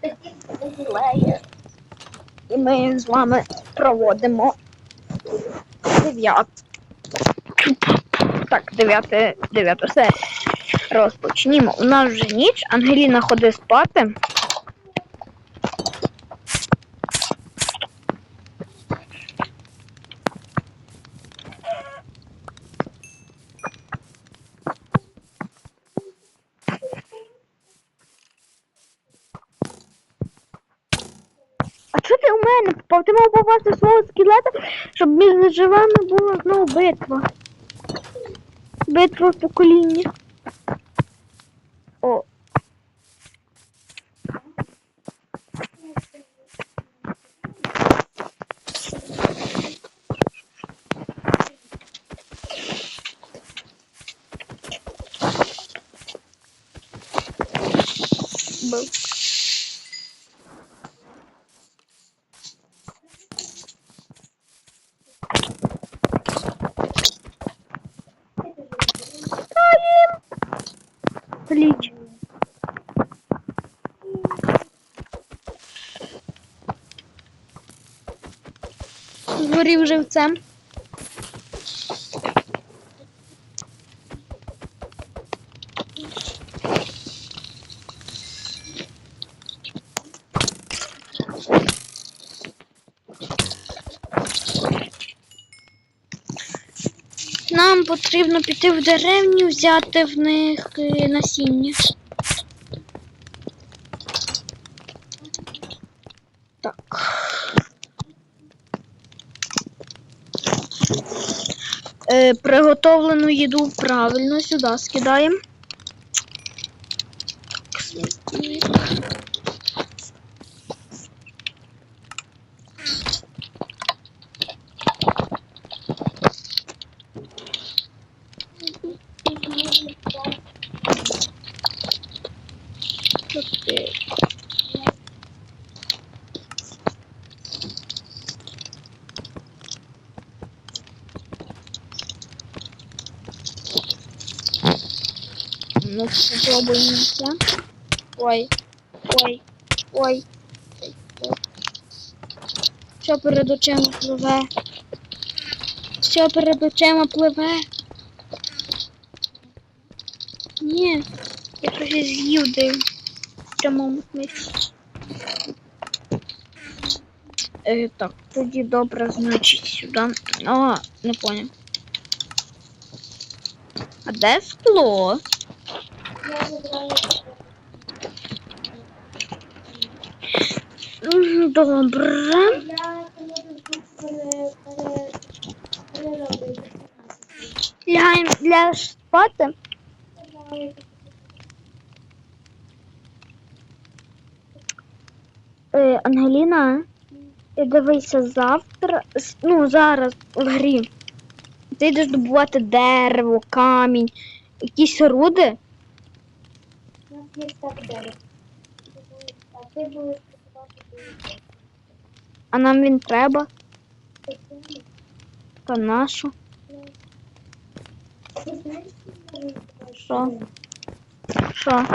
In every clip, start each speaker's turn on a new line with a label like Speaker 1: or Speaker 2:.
Speaker 1: такі ювілеї. І ми з вами проводимо дев'ят. Так, дев'яте, дев'ята серія. Розпочнімо. У нас вже ніч, Ангеліна ходить спати. А чого ти у мене попав? Ти мав свого скелета, щоб між живими була знову битва. Битва покоління. О. Бив. Пліч. Згорів живцем. Нам потрібно піти в деревню, взяти в них е, насіння. Так. Е, приготовлену їду правильно сюди скидаємо. Ну, попробуємо це. Ой, ой, ой. Що перед очима пливе? Що перед очима пливе? Ні, я щось з'їв де в прямому так, тоді добре, значить, сюди. О, не поняв. А де скло? Добре. Лягаємо для спати. Е, Ангеліна, дивися завтра, ну зараз в грі. Ти йдеш добувати дерево, камінь, якісь руди. А нам він треба. Та нашу. Що? Що?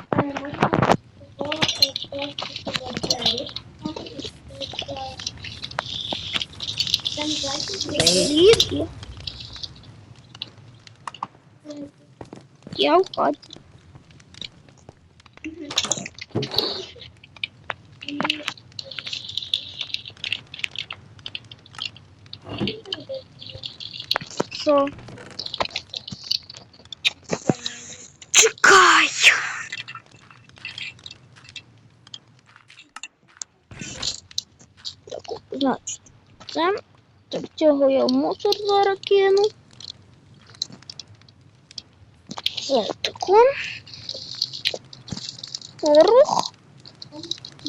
Speaker 1: Я в хаті. Що? Чекай. Так, значить, це так цього я в мусор зараз кину. Це таку. Порох.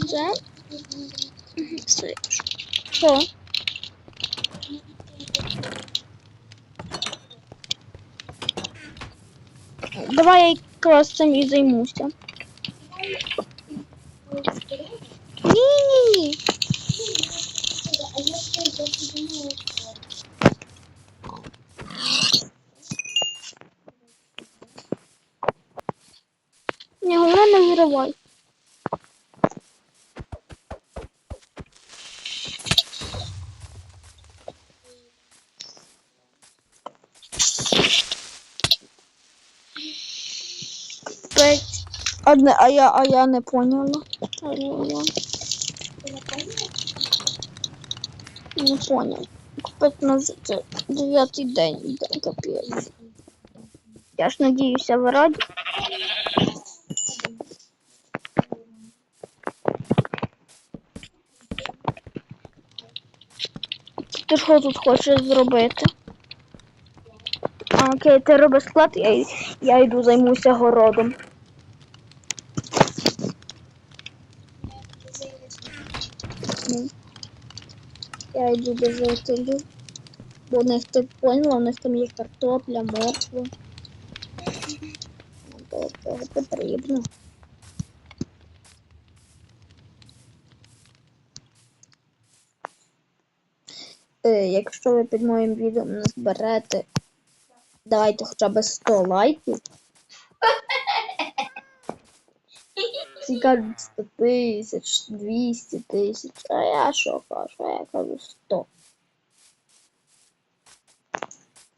Speaker 1: Це. Все. Що? Давай я якраз цим займуся. Ні-ні-ні. Ні, головне не виривай. А, не, а, я, а я не поняла. Не поняв. Капець на дев'ятий день йде, капець. Я ж надіюся, ви раді. Ти що тут хочеш зробити? А, окей, ти робиш склад, я, я йду займуся городом. Я йду до жителів. Бо у них ти поняла, у них там є картопля, морква. До того потрібно. Е, якщо ви під моїм відео не зберете, давайте хоча б 100 лайків. Всі кажуть 100 тисяч, 200 тисяч, а я що кажу? А я кажу 100.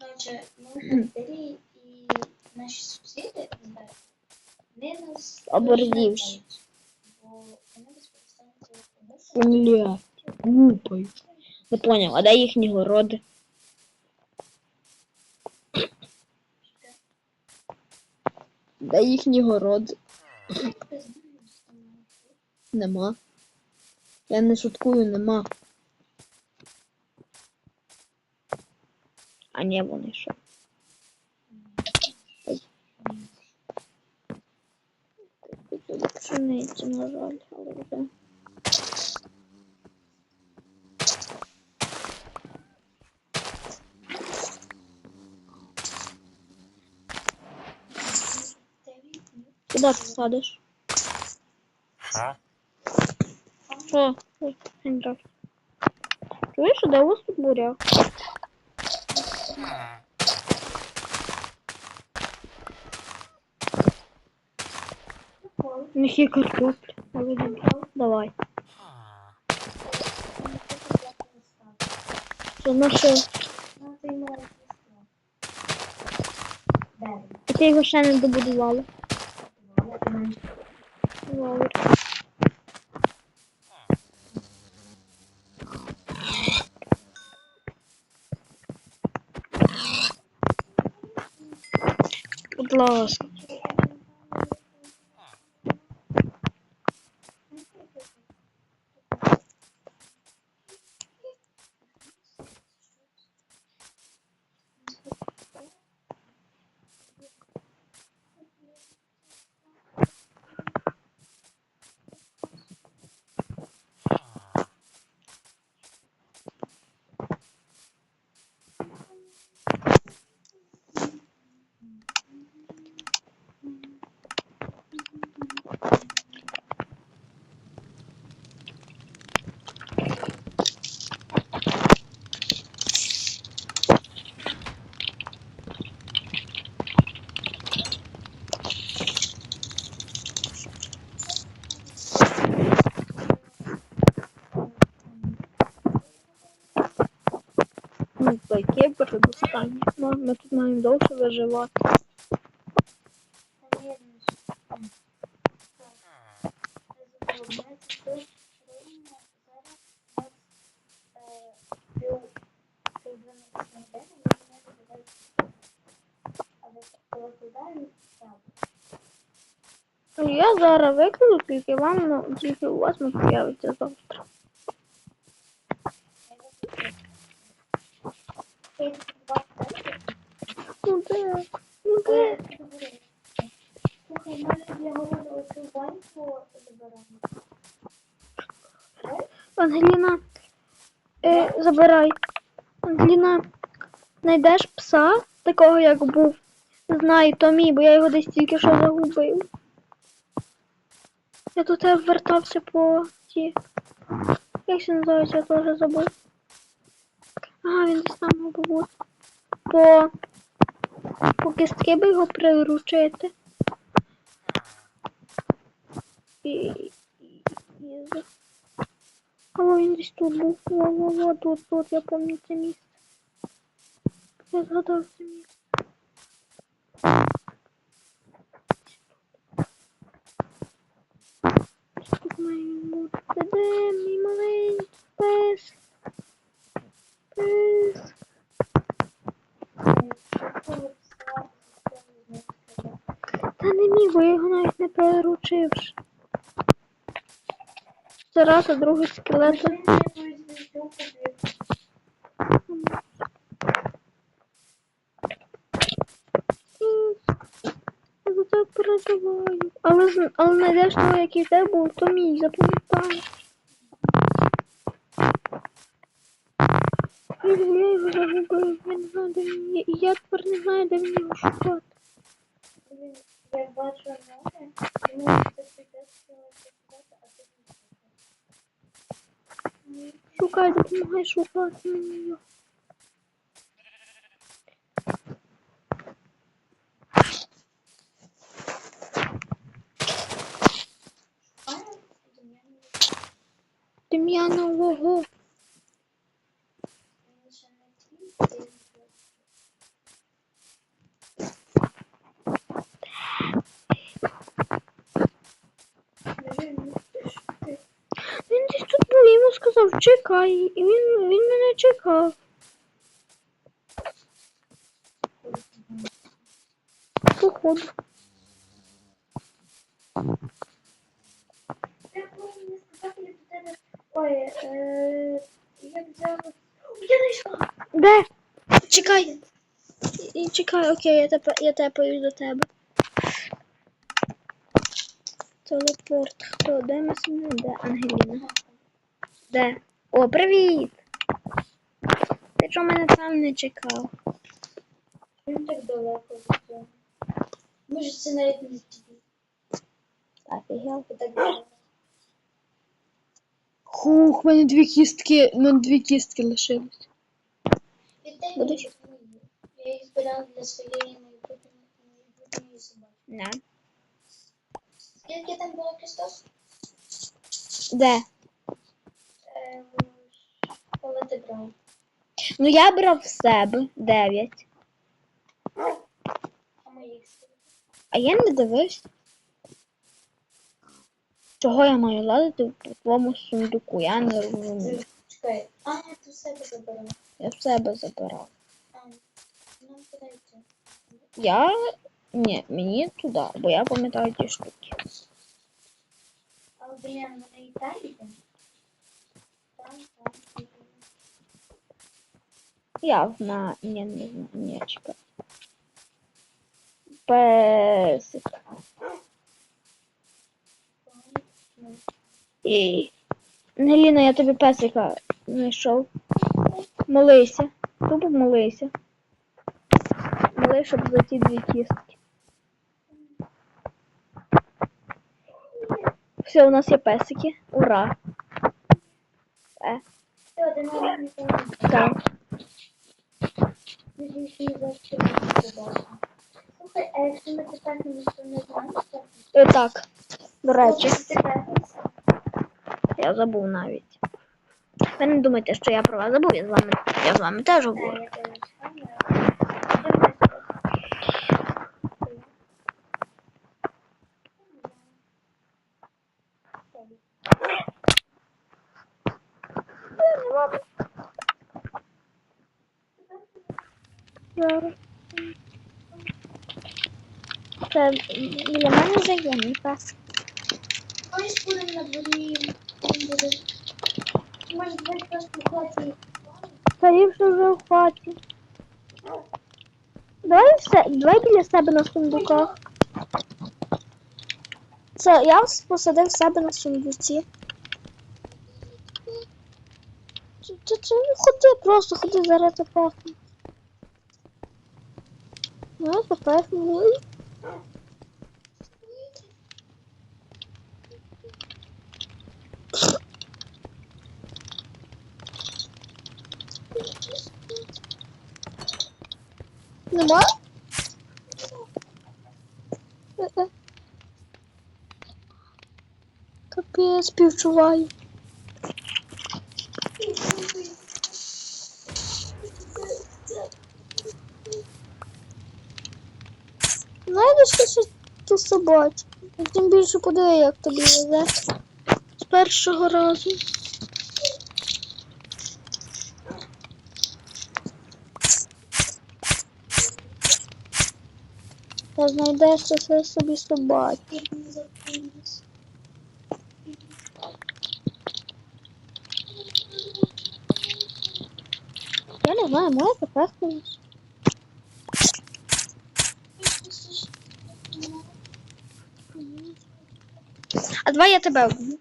Speaker 2: Коротше, ми і наші сусіди вони нас
Speaker 1: Оборзівші.
Speaker 2: Бо вони
Speaker 1: Бля, глупий. Не поняв, а де їхні городи? Де їхні городи? Нема. Я не шуткую, нема. А ні, вони що. Ой. Тут пшениці, на жаль, але вже. Куди ти садиш?
Speaker 3: Що?
Speaker 1: Що? Чуєш, а де у тут буряк? У них. Давай. Що на що?
Speaker 2: Ну, ти склад. Дерево.
Speaker 1: Його ще не добудувала.
Speaker 2: Ти.
Speaker 1: Last. Ну, ми тут маємо довше виживати. Ну, Я зараз викладу, тільки вам, ну, тільки у вас не появиться завтра. Ну де? Ну де?
Speaker 2: Слухай, для городу оцю баньку заберемо?
Speaker 1: Ангеліна, е, забирай. Ангеліна, знайдеш пса, такого як був. Знаю, то мій, бо я його десь тільки що загубив. Я до тебе вертався по ті. Як це називається, я теж забув. Ага, він десь там бути. по по кістки би його приручити. І, і, і... Але він десь тут був. Во-во-во, тут, тут, я пам'ятаю це місце. Я згадав це місце. Тут має бути. Де мій маленький
Speaker 2: пес? Пес. Та не міг, бо
Speaker 1: я його навіть не переручив. Це раз, а другий скелет. Я за це переживаю. Але але найдеш того, який в тебе був, то мій запам'ятай. Я не знаю, де є. І я тепер не знаю, де мені його шукати.
Speaker 2: Я бачу ноги, і мені
Speaker 1: Шукай, допомагай шукати мені його.
Speaker 2: шукаєш.
Speaker 1: Дем'янового.
Speaker 2: Він ще не твій, ти Блін, ну ти ж ти.
Speaker 1: Він десь тут був, я йому сказав, чекай. І він, він мене чекав. Походу.
Speaker 2: Ой, е, я взяла. Я знайшла.
Speaker 1: Де? Чекай. І, чекай, окей, я тепер я тепаю до тебе. Телепорт. Хто? Де ми сидимо? Де Ангеліна? Де? О, привіт! Ти чого мене там не чекав?
Speaker 2: Він так далеко від цього. Може, це навіть не тобі.
Speaker 1: Офігел.
Speaker 2: Так далеко.
Speaker 1: Хух, в мене дві кістки, в мене дві кістки лишились.
Speaker 2: Віддай
Speaker 1: Будеш?
Speaker 2: мені твої. Я їх збирала для своєї майбутньої майбутньої собаки.
Speaker 1: На.
Speaker 2: Скільки там було Христос?
Speaker 1: Де?
Speaker 2: Коли ти брав?
Speaker 1: Ну я брав в себе дев'ять.
Speaker 2: А моїх скільки?
Speaker 1: А я не дивився. Чого я маю ладити в твоєму сундуку? Я не розумію.
Speaker 2: Чекай. А, ти в себе забирав.
Speaker 1: Я в себе забирав.
Speaker 2: А, нам куди йти?
Speaker 1: Я. Ні, мені туди, бо я пам'ятаю ті штуки.
Speaker 2: Але, блін, вони і так йде. Там, там, і там.
Speaker 1: Я знаю. Ні, не знаю. Ні, чекай. Песик. І... Неліна, я тобі песика знайшов. Молися. Тупо молися. Моли, щоб за ті дві кістки. Все, у нас є песики. Ура!
Speaker 2: Навіть
Speaker 1: так.
Speaker 2: Слухай, а якщо ми тепер не знаємо, то...
Speaker 1: Так. Я забув навіть. Ви не думайте, що я про вас забув, я з вами, я з вами теж говорю.
Speaker 2: я тебе чекаю. Що ми
Speaker 1: Зараз. Це біля мене мій пес.
Speaker 2: Ось будемо на дворі. Може, давай просто в хаті.
Speaker 1: Вже в хаті. Давай все, давай біля себе на сундуках. Це я посадив себе на сундуці. Чи, чи не ходи, просто ходи зараз запахне. Ну, запахне. Нема? Е-е. Капець, співчуваю. собаці. Тим більше подиви, як тобі везе. З першого разу. Та знайдеш все собі собаки.
Speaker 2: Я не
Speaker 1: знаю, моя така. А давай я тебе обійму.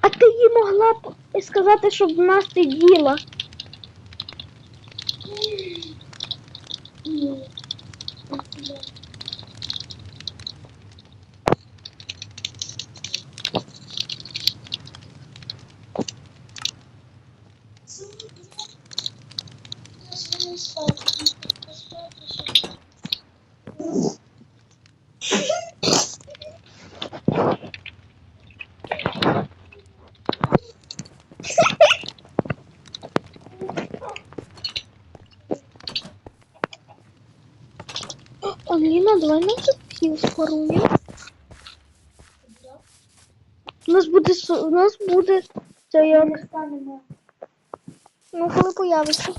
Speaker 1: А ти їй могла б сказати, щоб в нас сиділа. Аліна, давай тут пів споруємо. У нас буде у нас буде це як. Ну, коли появиться.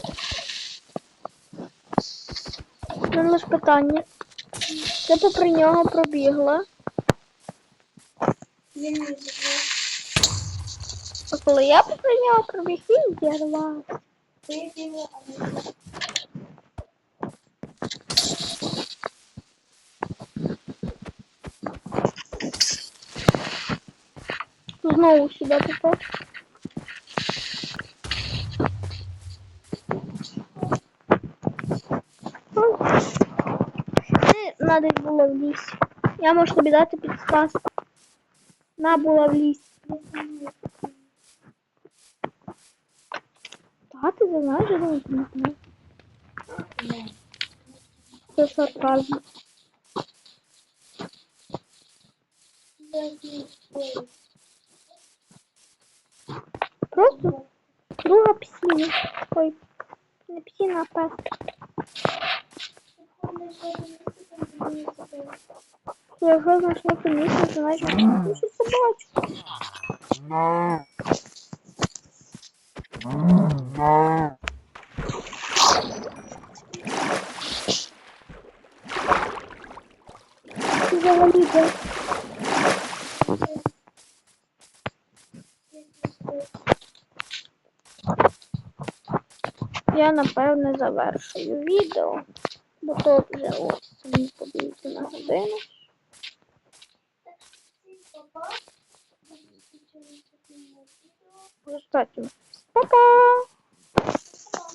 Speaker 1: У мене лише питання. Ти попри нього пробігла.
Speaker 2: Він не.
Speaker 1: А коли я попри нього пробіг, він
Speaker 2: не
Speaker 1: Знову сюди попав. Ну, Надо було в лісі. Я можу тобі дати підсказку. На була в лісі. Та ти знаєш, я не знаєш. Це сарказм.
Speaker 2: Знаю.
Speaker 1: Просто друга псина. Ой, не псина, а пес. Якщо знайшли комісію, то значить.
Speaker 3: No. No.
Speaker 1: Взагалі де? Я напевне завершую відео, бо то вже ось самі подивіться на годину. Достатньо. Па-па!